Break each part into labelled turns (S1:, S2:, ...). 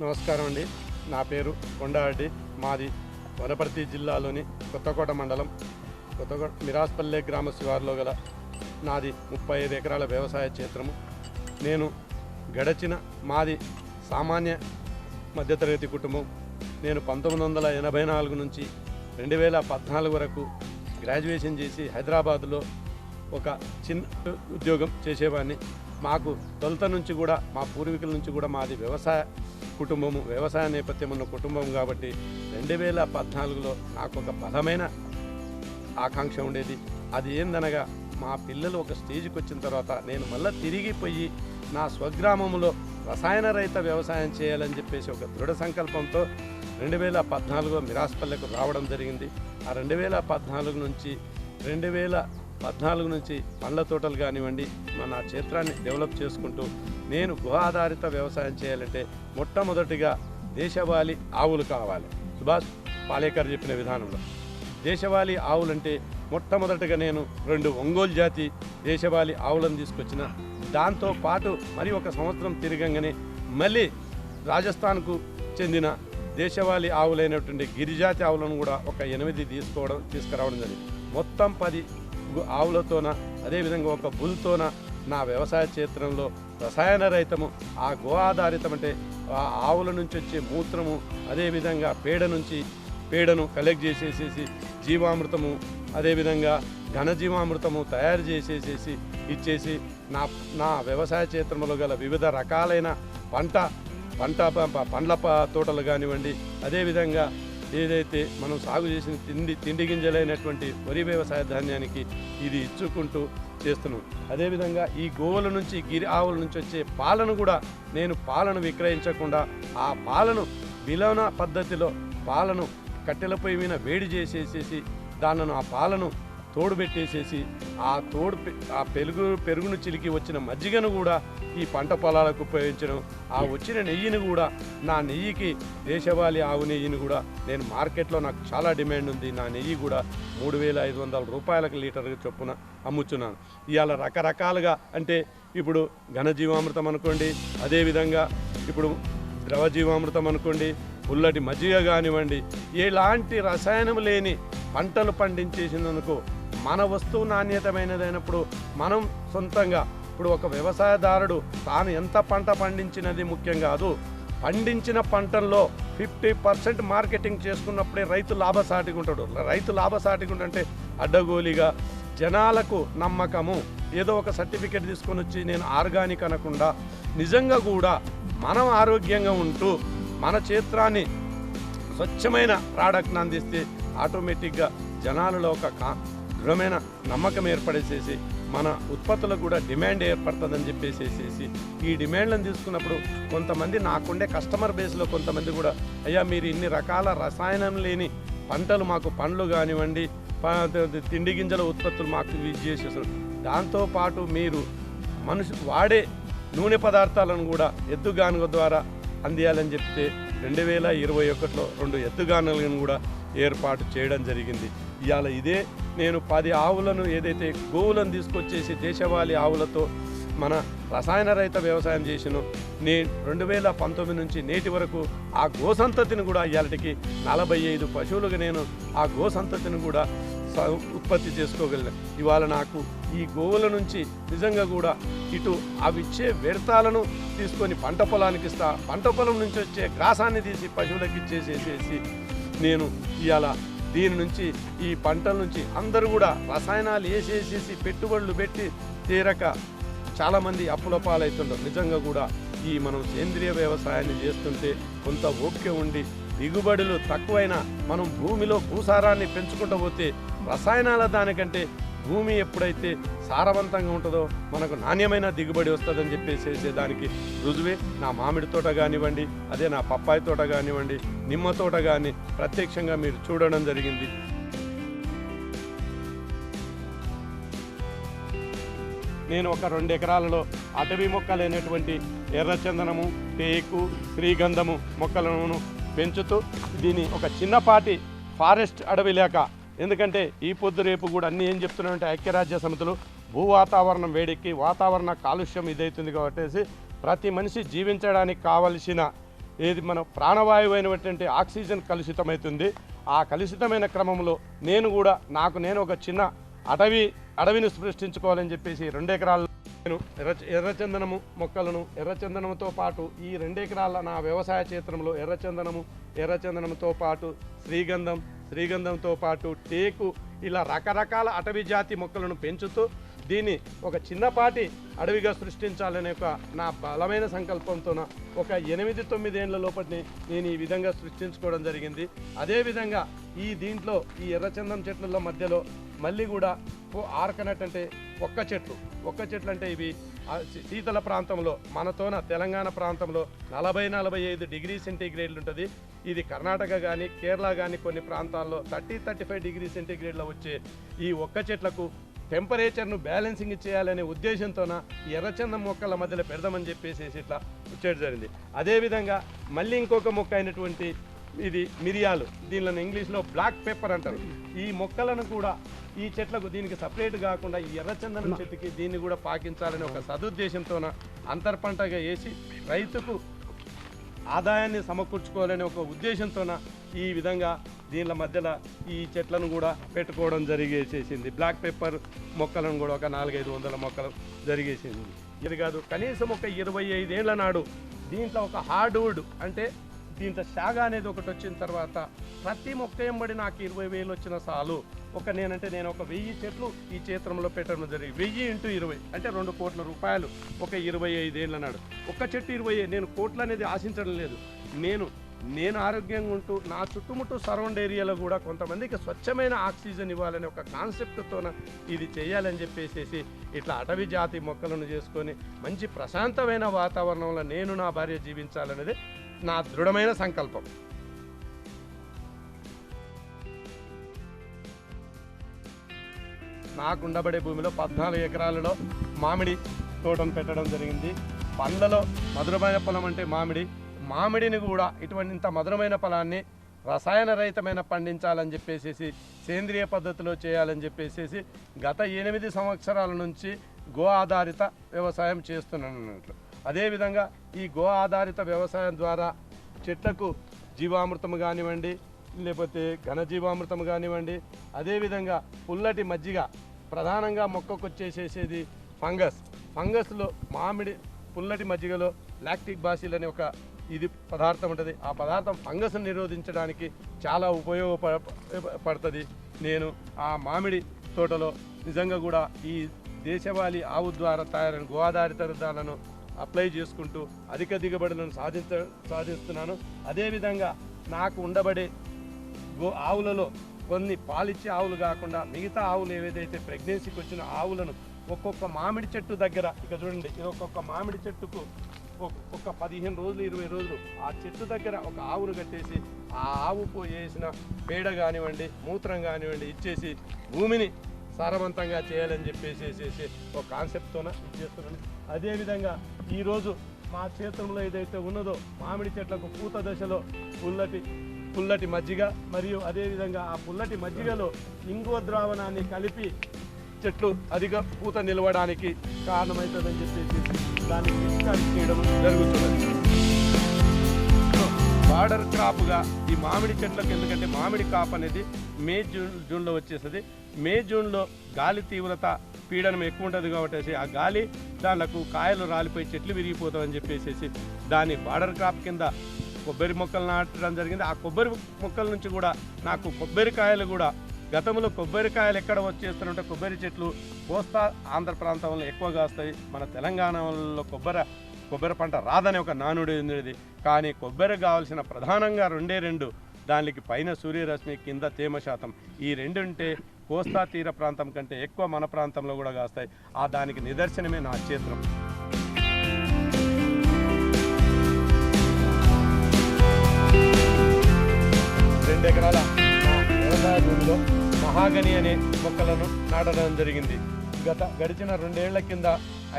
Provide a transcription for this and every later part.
S1: నమస్కారం అండి. నా పేరు కొండారెడ్డి మాది వనపర్తి జిల్లాలోని కొత్తకోట మండలం కొత్తకోట మిరాస్పల్లె గ్రామ శివారులో గల నాది ముప్పై ఐదు ఎకరాల వ్యవసాయ క్షేత్రము. నేను గడచిన మాది సామాన్య మధ్యతరగతి కుటుంబం. నేను పంతొమ్మిది వందల ఎనభై నాలుగు నుంచి రెండు వేల పద్నాలుగు వరకు గ్రాడ్యుయేషన్ చేసి హైదరాబాద్లో ఒక చిన్న ఉద్యోగం చేసేవాడిని. మాకు తొలుత నుంచి కూడా మా పూర్వీకుల నుంచి కూడా మాది వ్యవసాయ కుటుంబము వ్యవసాయ నేపథ్యం ఉన్న కుటుంబం కాబట్టి రెండు వేల పద్నాలుగులో నాకు ఒక బలమైన ఆకాంక్ష ఉండేది. అది ఏందనగా మా పిల్లలు ఒక స్టేజ్కి వచ్చిన తర్వాత నేను మళ్ళీ తిరిగి పోయి నా స్వగ్రామంలో రసాయన రహిత వ్యవసాయం చేయాలని చెప్పేసి ఒక దృఢ సంకల్పంతో రెండు వేల పద్నాలుగులో మిరాస్పల్లెకు రావడం జరిగింది. ఆ రెండు వేల పద్నాలుగు నుంచి రెండు వేల పద్నాలుగు నుంచి పండ్ల తోటలు కానివ్వండి మన క్షేత్రాన్ని డెవలప్ చేసుకుంటూ నేను గృహ ఆధారిత వ్యవసాయం చేయాలంటే మొట్టమొదటిగా దేశవాళీ ఆవులు కావాలి. సుభాష్ పాలేకర్ చెప్పిన విధానంలో. దేశవాళీ ఆవులంటే మొట్టమొదటగా నేను రెండు ఒంగోలు జాతి దేశవాళీ ఆవులను తీసుకొచ్చిన. దాంతో పాటు మరి ఒక సంవత్సరం తిరగంగానే మళ్ళీ రాజస్థాన్కు చెందిన దేశవాళీ ఆవులైనటువంటి గిరిజాతి ఆవులను కూడా ఒక ఎనిమిది తీసుకోవడం తీసుకురావడం జరిగింది. మొత్తం పది ఆవులతోన అదేవిధంగా ఒక బుల్తోన నా వ్యవసాయ క్షేత్రంలో రసాయన రహితము ఆ గో ఆధారితం అంటే ఆ ఆవుల నుంచి వచ్చే మూత్రము అదేవిధంగా పేడ నుంచి పేడను కలెక్ట్ చేసేసేసి జీవామృతము అదేవిధంగా ఘనజీవామృతము తయారు చేసేసేసి ఇచ్చేసి నా నా వ్యవసాయ క్షేత్రంలో గల వివిధ రకాలైన పంట పంట పండ్ల తోటలు కానివ్వండి అదేవిధంగా ఏదైతే మనం సాగు చేసిన తిండి తిండి గింజలైనటువంటి వరి వ్యవసాయ ధాన్యానికి ఇది ఇచ్చుకుంటూ చేస్తున్నాం. అదేవిధంగా ఈ గోవుల నుంచి గిరి ఆవుల నుంచి వచ్చే పాలను కూడా నేను పాలను విక్రయించకుండా ఆ పాలను విలోన పద్ధతిలో పాలను కట్టెల పొయ్యి మీద వేడి చేసేసేసి దానను ఆ పాలను తోడు పెట్టేసేసి ఆ తోడు పె- ఆ పెరుగు పెరుగును చిలికి వచ్చిన మజ్జిగను కూడా ఈ పంట పొలాలకు ఉపయోగించడం ఆ వచ్చిన నెయ్యిని కూడా నా నెయ్యికి దేశవాళీ ఆవు నెయ్యిని కూడా నేను మార్కెట్లో నాకు చాలా డిమాండ్ ఉంది. నా నెయ్యి కూడా మూడు వేల ఐదు వందల రూపాయలకు లీటర్ చొప్పున అమ్ముచున్నాను. ఇవాళ రకరకాలుగా అంటే ఇప్పుడు ఘనజీవామృతం అనుకోండి అదేవిధంగా ఇప్పుడు ద్రవజీవామృతం అనుకోండి పుల్లటి మజ్జిగ కానివ్వండి ఎలాంటి రసాయనం లేని పంటలు పండించేసినందుకు మన వస్తువు నాణ్యతమైనదైనప్పుడు మనం సొంతంగా ఇప్పుడు ఒక వ్యవసాయదారుడు తాను ఎంత పంట పండించినది ముఖ్యం కాదు. పండించిన పంటల్లో ఫిఫ్టీ పర్సెంట్ మార్కెటింగ్ చేసుకున్నప్పుడే రైతు లాభసాటిగా ఉంటాడు. రైతు లాభసాటిగా అంటే అడ్డగోలిగా జనాలకు నమ్మకము. ఏదో ఒక సర్టిఫికేట్ తీసుకొని వచ్చి నేను ఆర్గానిక్ అనకుండా నిజంగా కూడా మనం ఆరోగ్యంగా ఉంటూ మన క్షేత్రాన్ని స్వచ్ఛమైన ప్రోడక్ట్ని అందిస్తే ఆటోమేటిక్గా జనాలలో ఒక కా దృఢమైన నమ్మకం ఏర్పడేసేసి మన ఉత్పత్తులకు కూడా డిమాండ్ ఏర్పడుతుందని చెప్పేసేసేసి ఈ డిమాండ్లను తీసుకున్నప్పుడు కొంతమంది నాకుండే కస్టమర్ బేస్లో కొంతమంది కూడా అయ్యా మీరు ఇన్ని రకాల రసాయనం లేని పంటలు మాకు పండ్లు కానివ్వండి తిండి గింజల ఉత్పత్తులు మాకు ఇవి చేసేసారు దాంతోపాటు మీరు మనుషు వాడే నూనె పదార్థాలను కూడా ఎద్దుగానుగ ద్వారా అందియాలని చెప్తే రెండు వేల ఇరవై ఒకటిలో రెండు ఎద్దుగానులను కూడా ఏర్పాటు చేయడం జరిగింది. ఇవాళ ఇదే నేను పది ఆవులను ఏదైతే గోవులను తీసుకొచ్చేసి దేశవాళీ ఆవులతో మన రసాయన రహిత వ్యవసాయం చేసినో నే రెండు వేల పంతొమ్మిది నుంచి నేటి వరకు ఆ గోసంతతిని కూడా ఇవాళకి నలభై ఐదు పశువులుగా నేను ఆ గోసంతతిని కూడా స- ఉత్పత్తి చేసుకోగలను. ఇవాళ నాకు ఈ గోవుల నుంచి నిజంగా కూడా ఇటు అవి ఇచ్చే వ్యర్థాలను తీసుకొని పంట పొలానికి ఇస్తా పంట పొలం నుంచి వచ్చే గ్రాసాన్ని తీసి పశువులకు ఇచ్చేసేసేసి నేను ఇవాళ దీని నుంచి ఈ పంటల నుంచి అందరూ కూడా రసాయనాలు వేసేసేసి పెట్టుబడులు పెట్టి తీరక చాలామంది అప్పుల పాలవుతుంటారు. నిజంగా కూడా ఈ మనం సేంద్రియ వ్యవసాయాన్ని చేస్తుంటే కొంత ఓపిక ఉండి దిగుబడులు తక్కువైనా మనం భూమిలో భూసారాన్ని పెంచుకుంటూ పోతే రసాయనాల దానికంటే భూమి ఎప్పుడైతే సారవంతంగా ఉంటుందో మనకు నాణ్యమైన దిగుబడి వస్తుందని చెప్పేసి దానికి రుజువే. నా మామిడి తోట కానివ్వండి అదే నా పప్పాయి తోట కానివ్వండి నిమ్మ తోట కానీ ప్రత్యక్షంగా మీరు చూడడం జరిగింది. నేను ఒక రెండు ఎకరాలలో అటవీ మొక్కలైనటువంటి ఎర్రచందనము టేకు శ్రీగంధము మొక్కలను పెంచుతూ దీని ఒక చిన్నపాటి ఫారెస్ట్ అడవి లేక ఎందుకంటే ఈ పొద్దు రేపు కూడా అన్నీ ఏం చెప్తున్నాయంటే ఐక్యరాజ్య సమితులు భూ వాతావరణం వేడెక్కి వాతావరణ కాలుష్యం ఇదవుతుంది కాబట్టి ప్రతి మనిషి జీవించడానికి కావలసిన ఏది మన ప్రాణవాయువు అయినటువంటి ఆక్సిజన్ కలుషితమవుతుంది ఆ కలుషితమైన క్రమంలో నేను కూడా నాకు నేను ఒక చిన్న అటవీ అడవిని సృష్టించుకోవాలని చెప్పేసి రెండు ఎకరాల్లో నేను ఎర్ర ఎర్రచందనము మొక్కలను ఎర్రచందనముతో పాటు ఈ రెండెకరాల నా వ్యవసాయ క్షేత్రంలో ఎర్రచందనము ఎర్రచందనంతో పాటు శ్రీగంధం శ్రీగంధంతో పాటు టేకు ఇలా రకరకాల అటవీ జాతి మొక్కలను పెంచుతూ దీన్ని ఒక చిన్నపాటి అడవిగా సృష్టించాలనే ఒక నా బలమైన సంకల్పంతోన ఒక ఎనిమిది తొమ్మిదేళ్ళ లోపటిని నేను ఈ విధంగా సృష్టించుకోవడం జరిగింది. అదేవిధంగా ఈ దీంట్లో ఈ ఎర్రచందనం చెట్ల మధ్యలో మళ్ళీ కూడా ఓ ఆర్కనట్ అంటే ఒక్క చెట్లు. ఒక్క చెట్లు అంటే ఇవి శీతల ప్రాంతంలో మనతోన తెలంగాణ ప్రాంతంలో నలభై నలభై ఐదు డిగ్రీ సెంటీగ్రేడ్లు ఉంటుంది. ఇది కర్ణాటక కానీ కేరళ కానీ కొన్ని ప్రాంతాల్లో థర్టీ థర్టీ ఫైవ్ డిగ్రీ సెంటీగ్రేడ్లో వచ్చే ఈ ఒక్క చెట్లకు టెంపరేచర్ను బ్యాలెన్సింగ్ చేయాలనే ఉద్దేశంతోన ఎర్రచందం మొక్కల మధ్యలో పెడదామని చెప్పేసి ఇట్లా వచ్చేది జరిగింది. అదేవిధంగా మళ్ళీ ఇంకొక మొక్క అయినటువంటి ఇది మిరియాలు దీనిలో ఇంగ్లీష్లో బ్లాక్ పెప్పర్ అంటారు. ఈ మొక్కలను కూడా ఈ చెట్లకు దీనికి సపరేట్ కాకుండా ఈ ఎర్రచందనం చెట్టుకి దీన్ని కూడా పాకించాలని ఒక సదుద్దేశంతోన అంతర్పంటగా వేసి రైతుకు ఆదాయాన్ని సమకూర్చుకోవాలనే ఒక ఉద్దేశంతోన ఈ విధంగా దీనిల మధ్యలో ఈ చెట్లను కూడా పెట్టుకోవడం జరిగేసేసింది. బ్లాక్ పేపర్ మొక్కలను కూడా ఒక నాలుగైదు వందల మొక్కలు జరిగేసింది. ఇది కాదు కనీసం ఒక ఇరవై ఐదేళ్ళ నాడు దీంట్లో ఒక హార్డ్వుడ్ అంటే దీంట్లో శాగ అనేది ఒకటి వచ్చిన తర్వాత ప్రతి మొక్క ఎంబడి నాకు ఇరవై వేలు వచ్చిన సాలు. ఒక నేనంటే నేను ఒక వెయ్యి చెట్లు ఈ క్షేత్రంలో పెట్టడం జరిగింది. వెయ్యి ఇంటూ ఇరవై అంటే రెండు కోట్ల రూపాయలు ఒక ఇరవై ఐదేళ్ళ నాడు. ఒక్క చెట్టు ఇరవై నేను కోట్లు అనేది ఆశించడం లేదు. నేను నేను ఆరోగ్యంగా ఉంటూ నా చుట్టుముట్టు సరౌండ్ ఏరియాలో కూడా కొంతమందికి స్వచ్ఛమైన ఆక్సిజన్ ఇవ్వాలనే ఒక కాన్సెప్ట్తో ఇది చేయాలని చెప్పేసేసి ఇట్లా అటవీ జాతి మొక్కలను చేసుకొని మంచి ప్రశాంతమైన వాతావరణంలో నేను నా భార్య జీవించాలనేది నా దృఢమైన సంకల్పం. నాకు ఉండబడే భూమిలో పద్నాలుగు ఎకరాలలో మామిడి తోటను పెట్టడం జరిగింది. పండ్లలో మధురమైన పొలం అంటే మామిడి. మామిడిని కూడా ఇటువంటి ఇంత మధురమైన పొలాన్ని రసాయన రహితమైన పండించాలని చెప్పేసేసి సేంద్రియ పద్ధతిలో చేయాలని చెప్పేసేసి గత ఎనిమిది సంవత్సరాల నుంచి గో ఆధారిత వ్యవసాయం చేస్తున్నాను అదేవిధంగా ఈ గో ఆధారిత వ్యవసాయం ద్వారా చెట్లకు జీవామృతం కానివ్వండి లేకపోతే ఘనజీవామృతం కానివ్వండి అదేవిధంగా పుల్లటి మజ్జిగ ప్రధానంగా మొక్కకు వచ్చేసేసేది ఫంగస్. ఫంగస్లో మామిడి పుల్లటి మజ్జిగలో లాక్టిక్ బాసిల్ అనే ఒక ఇది పదార్థం ఉంటుంది. ఆ పదార్థం ఫంగస్ని నిరోధించడానికి చాలా ఉపయోగపడుతుంది నేను ఆ మామిడి తోటలో నిజంగా కూడా ఈ దేశవాళీ ఆవు ద్వారా తయారైన గోదారి విధానాలను అప్లై చేసుకుంటూ అధిక దిగుబడులను సాధించ సాధిస్తున్నాను. అదేవిధంగా నాకు ఉండబడే గో ఆవులలో కొన్ని పాలిచ్చే ఆవులు కాకుండా మిగతా ఆవులు ఏవైతే ప్రెగ్నెన్సీకి వచ్చిన ఆవులను ఒక్కొక్క మామిడి చెట్టు దగ్గర ఇక చూడండి ఇది ఒక్కొక్క మామిడి చెట్టుకు ఒక- ఒక పదిహేను రోజులు ఇరవై రోజులు ఆ చెట్టు దగ్గర ఒక ఆవును కట్టేసి ఆ ఆవు పోయేసిన పేడ కానివ్వండి మూత్రం కానివ్వండి ఇచ్చేసి భూమిని సారవంతంగా చేయాలని చెప్పేసేసేసి ఒక కాన్సెప్ట్తోన ఇచ్చేస్తున్నాను అదేవిధంగా ఈరోజు మా క్షేత్రంలో ఏదైతే ఉన్నదో మామిడి చెట్లకు పూత దశలో పుల్లటి పుల్లటి మజ్జిగ మరియు అదేవిధంగా ఆ పుల్లటి మజ్జిగలో ఇంగువ ద్రావణాన్ని కలిపి చెట్లు అధిక పూత నిలవడానికి కారణమవుతుందని చెప్పేసి దాన్ని పిచికారీ చేయడం జరుగుతుంది బార్డర్ క్రాప్గా ఈ మామిడి చెట్లకు ఎందుకంటే మామిడి కాప్ అనేది మే జూన్ జూన్లో వచ్చేస్తుంది. మే జూన్లో గాలి తీవ్రత పీడనం ఎక్కువ ఉంటుంది కాబట్టి ఆ గాలి దానికి కాయలు రాలిపోయి చెట్లు విరిగిపోతామని చెప్పేసి దాని బార్డర్ క్రాప్ కింద కొబ్బరి మొక్కలు నాటడం జరిగింది. ఆ కొబ్బరి మొక్కల నుంచి కూడా నాకు కొబ్బరికాయలు కూడా గతంలో కొబ్బరికాయలు ఎక్కడ వచ్చేస్తుంటే కొబ్బరి చెట్లు కోస్తా ఆంధ్ర ప్రాంతంలో ఎక్కువగా వస్తాయి మన తెలంగాణలో కొబ్బరి కొబ్బరి పంట రాదనే ఒక నానుడి ఉండేది కానీ కొబ్బరి కావాల్సిన ప్రధానంగా రెండే రెండు. దానికి పైన సూర్యరశ్మి కింద తేమ శాతం. ఈ రెండు ఉంటే కోస్తా తీర ప్రాంతం కంటే ఎక్కువ మన ప్రాంతంలో కూడా కాస్తాయి. ఆ దానికి నిదర్శనమే నా క్షేత్రం రెండు ఎకరాల వ్యవసాయ భూమిలో మహాగని అనే మొక్కలను నాటడం జరిగింది. గత గడిచిన రెండేళ్ళ కింద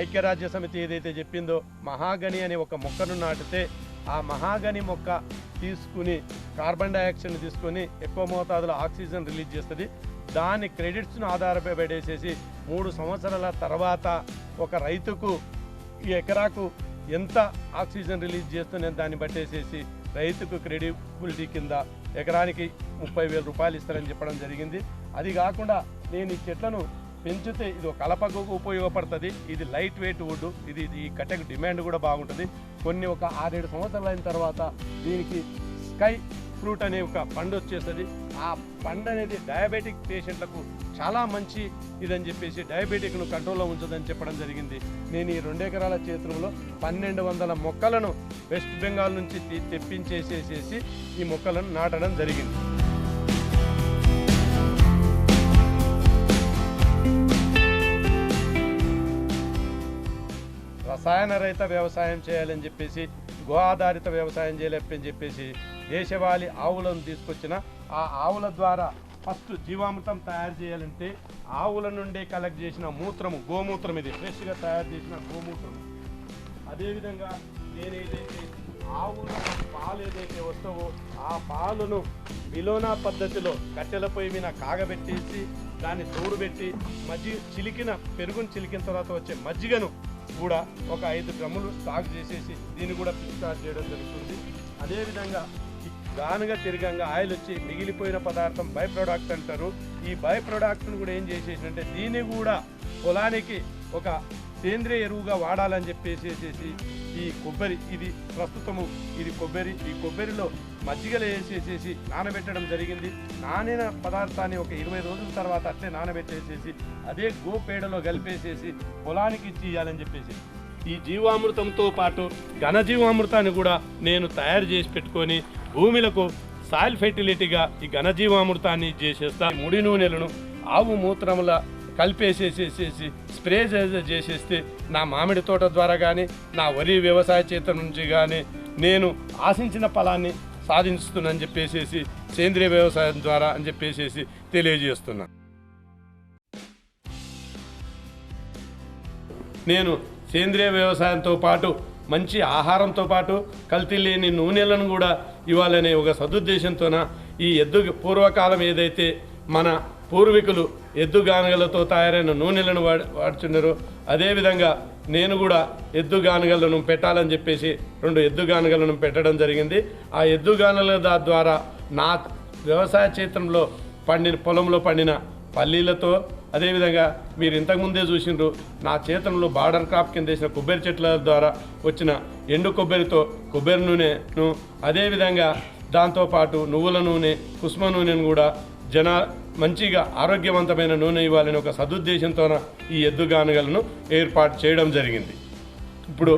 S1: ఐక్యరాజ్య సమితి ఏదైతే చెప్పిందో మహాగని అనే ఒక మొక్కను నాటితే ఆ మహాగని మొక్క తీసుకుని కార్బన్ డైఆక్సైడ్ని తీసుకొని ఎక్కువ మోతాదులో ఆక్సిజన్ రిలీజ్ చేస్తుంది. దాని క్రెడిట్స్ను ఆధారపై ఆధారపడేసేసి మూడు సంవత్సరాల తర్వాత ఒక రైతుకు ఈ ఎకరాకు ఎంత ఆక్సిజన్ రిలీజ్ చేస్తుందో దాన్ని బట్టేసేసి రైతుకు క్రెడిబిలిటీ కింద ఎకరానికి ముప్పై వేల రూపాయలు ఇస్తారని చెప్పడం జరిగింది. అది కాకుండా నేను ఈ చెట్లను పెంచితే ఇది ఒక కలపకు ఉపయోగపడుతుంది. ఇది లైట్ వెయిట్ వుడ్. ఇది ఇది ఈ కట్టెకు డిమాండ్ కూడా బాగుంటుంది. కొన్ని ఒక ఆరేడు సంవత్సరాలు అయిన తర్వాత దీనికి స్కై ఫ్రూట్ అనే ఒక పండు వచ్చేస్తుంది. ఆ పండు అనేది డయాబెటిక్ పేషెంట్లకు చాలా మంచి ఇదని చెప్పేసి డయాబెటిక్ను కంట్రోల్లో ఉంచదని చెప్పడం జరిగింది. నేను ఈ రెండు ఎకరాల క్షేత్రంలో పన్నెండు వందల మొక్కలను వెస్ట్ బెంగాల్ నుంచి తెప్పించేసేసేసి ఈ మొక్కలను నాటడం జరిగింది. రసాయన రహిత వ్యవసాయం చేయాలని చెప్పేసి గో ఆధారిత వ్యవసాయం చేయలేపని చెప్పేసి దేశవాళీ ఆవులను తీసుకొచ్చిన ఆ ఆవుల ద్వారా ఫస్ట్ జీవామృతం తయారు చేయాలంటే ఆవుల నుండి కలెక్ట్ చేసిన మూత్రము గోమూత్రం ఇది. ఫ్రెష్గా తయారు చేసిన గోమూత్రం అదేవిధంగా నేనేదైతే ఆవుల పాలు ఏదైతే వస్తావో ఆ పాలను విలోనా పద్ధతిలో కట్టెల పొయ్యి మీద కాగబెట్టేసి దాన్ని తోడుబెట్టి మజ్జిగ చిలికిన పెరుగును చిలికిన తర్వాత వచ్చే మజ్జిగను కూడా ఒక ఐదు డ్రమ్ములు స్టాక్ చేసేసి దీన్ని కూడా స్టార్ట్ చేయడం జరుగుతుంది. అదేవిధంగా గానుగా తిరగంగా ఆయిల్ వచ్చి మిగిలిపోయిన పదార్థం బై ప్రొడక్ట్ అంటారు. ఈ బై ప్రొడక్ట్ను కూడా ఏం చేసేసిందంటే దీన్ని కూడా పొలానికి ఒక సేంద్రియ ఎరువుగా వాడాలని చెప్పేసేసేసి ఈ కొబ్బరి ఇది ప్రస్తుతము ఇది కొబ్బరి ఈ కొబ్బరిలో మజ్జిగలు వేసేసేసి నానబెట్టడం జరిగింది. నానిన పదార్థాన్ని ఒక ఇరవై రోజుల తర్వాత అట్లే నానబెట్టేసేసి అదే గోపేడలో కలిపేసేసి పొలానికి ఇచ్చి ఇవ్వాలని చెప్పేసి. ఈ జీవామృతంతో పాటు ఘనజీవామృతాన్ని కూడా నేను తయారు చేసి పెట్టుకొని భూమిలకు సాయిల్ ఫెర్టిలిటీగా ఈ ఘనజీవామృతాన్ని చేసేస్తా ముడి నూనెలను ఆవు మూత్రముల కలిపేసేసేసేసి స్ప్రే చేసే- చేసేస్తే నా మామిడి తోట ద్వారా కానీ నా వరి వ్యవసాయ చేత నుంచి కానీ నేను ఆశించిన ఫలాన్ని సాధించుతున్నానని చెప్పేసేసి సేంద్రియ వ్యవసాయం ద్వారా అని చెప్పేసేసి తెలియజేస్తున్నా. నేను సేంద్రియ వ్యవసాయంతో పాటు మంచి ఆహారంతో పాటు కల్తీ లేని నూనెలను కూడా ఇవ్వాలనే ఒక సదుద్దేశంతోన ఈ ఎద్దు పూర్వకాలం ఏదైతే మన పూర్వీకులు ఎద్దుగానుగలతో తయారైన నూనెలను వాడు వాడుచున్నారో అదేవిధంగా నేను కూడా ఎద్దుగానుగలను పెట్టాలని చెప్పేసి రెండు ఎద్దు గానుగలను పెట్టడం జరిగింది. ఆ ఎద్దుగానుగల దా- ద్వారా నా వ్యవసాయ క్షేత్రంలో పండిన పొలంలో పండిన పల్లీలతో అదేవిధంగా మీరు ఇంతకుముందే చూసిండ్రు నా చేతంలో బార్డర్ క్రాప్ కింద వేసిన కొబ్బరి చెట్ల ద్వారా వచ్చిన ఎండు కొబ్బరితో కొబ్బరి నూనెను అదేవిధంగా దాంతోపాటు నువ్వుల నూనె కుసుమ నూనెను కూడా జన మంచిగా ఆరోగ్యవంతమైన నూనె ఇవ్వాలని ఒక సదుద్దేశంతోన ఈ ఎద్దుగానుగలను ఏర్పాటు చేయడం జరిగింది. ఇప్పుడు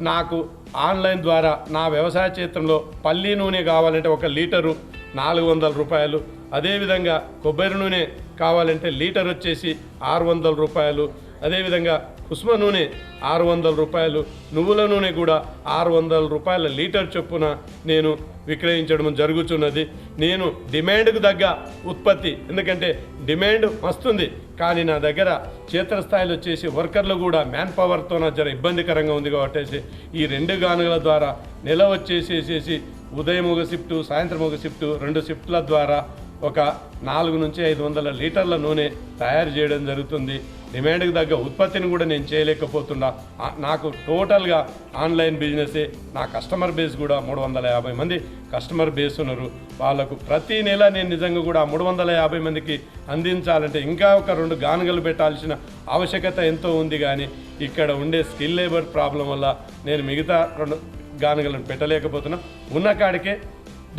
S1: నాకు ఆన్లైన్ ద్వారా నా వ్యవసాయ క్షేత్రంలో పల్లి నూనె కావాలంటే ఒక లీటరు నాలుగు వందల రూపాయలు అదేవిధంగా కొబ్బరి నూనె కావాలంటే లీటర్ వచ్చేసి ఆరు వందల రూపాయలు. అదేవిధంగా ఉస్మ నూనె ఆరు వందల రూపాయలు. నువ్వుల నూనె కూడా ఆరు వందల రూపాయల లీటర్ చొప్పున నేను విక్రయించడం జరుగుతున్నది. నేను డిమాండ్కు తగ్గ ఉత్పత్తి ఎందుకంటే డిమాండ్ వస్తుంది కానీ నా దగ్గర క్షేత్రస్థాయిలో వచ్చేసి వర్కర్లు కూడా మ్యాన్ పవర్తో నా జర ఇబ్బందికరంగా ఉంది కాబట్టి ఈ రెండు గానుగల ద్వారా నెల వచ్చేసేసేసి ఉదయం ఒక షిఫ్టు సాయంత్రం ఒక షిఫ్టు రెండు షిఫ్ట్ల ద్వారా ఒక నాలుగు నుంచి ఐదు వందల లీటర్ల నూనె తయారు చేయడం జరుగుతుంది. డిమాండ్కి తగ్గ ఉత్పత్తిని కూడా నేను చేయలేకపోతున్నా. నాకు టోటల్గా ఆన్లైన్ బిజినెసే నా కస్టమర్ బేస్ కూడా మూడు వందల యాభై మంది కస్టమర్ బేస్ ఉన్నారు. వాళ్ళకు ప్రతి నెల నేను నిజంగా కూడా మూడు వందల యాభై మందికి అందించాలంటే ఇంకా ఒక రెండు గానుగలు పెట్టాల్సిన ఆవశ్యకత ఎంతో ఉంది కానీ ఇక్కడ ఉండే స్కిల్ లేబర్ ప్రాబ్లం వల్ల నేను మిగతా రెండు గానుగలను పెట్టలేకపోతున్నా. ఉన్న కాడికే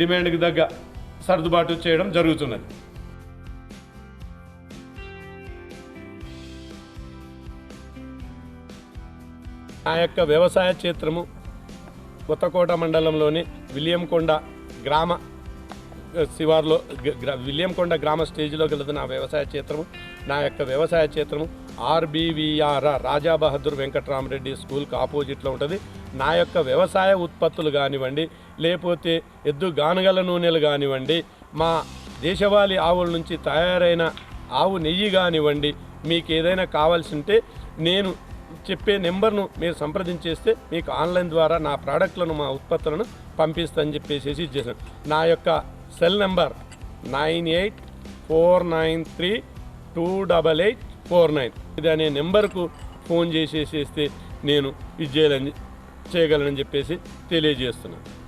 S1: డిమాండ్కి తగ్గ సర్దుబాటు చేయడం జరుగుతున్నది. నా యొక్క వ్యవసాయ క్షేత్రము కొత్తకోట మండలంలోని విలియంకొండ గ్రామ శివార్లో విలియంకొండ గ్రామ స్టేజ్లో గలదు నా వ్యవసాయ క్షేత్రము. నా యొక్క వ్యవసాయ క్షేత్రము ఆర్బీవీఆర్ రాజా బహదూర్ వెంకట్రామరెడ్డి స్కూల్కి ఆపోజిట్లో ఉంటుంది. నా యొక్క వ్యవసాయ ఉత్పత్తులు కానివ్వండి లేకపోతే ఎద్దు గానుగల నూనెలు కానివ్వండి మా దేశవాళీ ఆవుల నుంచి తయారైన ఆవు నెయ్యి కానివ్వండి మీకు ఏదైనా కావాల్సి ఉంటే నేను చెప్పే నెంబర్ను మీరు సంప్రదించేస్తే మీకు ఆన్లైన్ ద్వారా నా ప్రోడక్ట్లను మా ఉత్పత్తులను పంపిస్తాను చెప్పేసి ఇచ్చేసాను నా యొక్క cell number nine eight four nine three two double eight four nine. ఇది అనే నెంబర్కు ఫోన్ చేసేసేస్తే నేను ఇది చేయాలని చేయగలనని చెప్పేసి తెలియజేస్తున్నాను